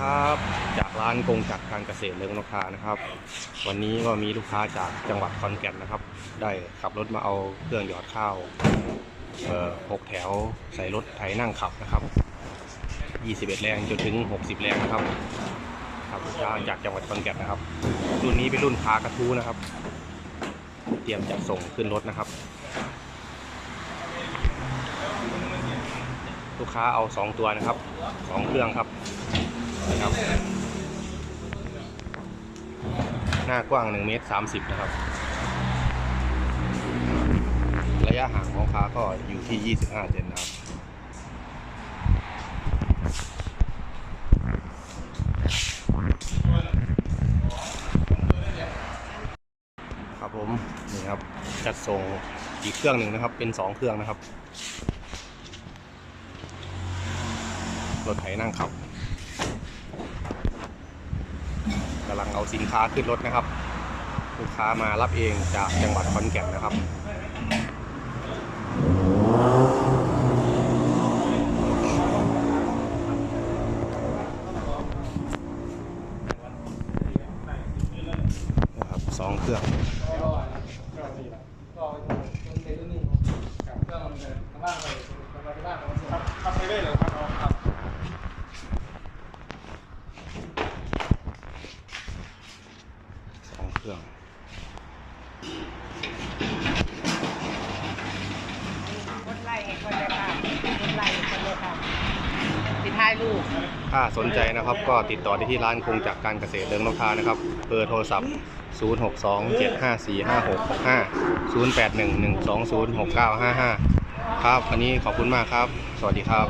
ครับ จากร้านกงจักรการเกษตรเลิงนกทานะครับ วันนี้ก็มีลูกค้าจากจังหวัดขอนแก่นนะครับ ได้ขับรถมาเอาเครื่องหยอดข้าวหกแถวใส่รถไถนั่งขับนะครับ21 แรงจนถึง 60 แรงนะครับครับลูกค้าจากจังหวัดขอนแก่นนะครับ รุ่นนี้เป็นรุ่นพากระทู้นะครับ เตรียมจะส่งขึ้นรถนะครับ ลูกค้าเอา 2 ตัวนะครับ 2 เครื่องครับ นะครับ หน้ากว้าง1เมตร30 นะครับ ระยะห่างของค้าก็อยู่ที่ 25 เซนนะครับครับผมนี่ครับจัดส่งอีกเครื่องหนึ่งนะครับ เป็น 2 เครื่องนะครับรถไถนั่งขับกำลังเอา สินค้าขึ้นรถนะครับ ลูกค้ามารับเองจากจังหวัดขอนแก่นนะครับนะครับสองเครื่องขับไปได้เลยครับเอาครับ สองเค รื่องกดไลค์ให้คนเลยค่ะกดไลค์ให้คนเลยค่ะสิท้ายลูกถ้าสนใจนะครับก็ติดต่อได้ที่ร้านคงจากการเกษตรเดิงนกทานะครับเบอร์โทรศัพท์ 0627545665 0811206955 ครับวันนี้ขอบคุณมากครับ สวัสดีครับ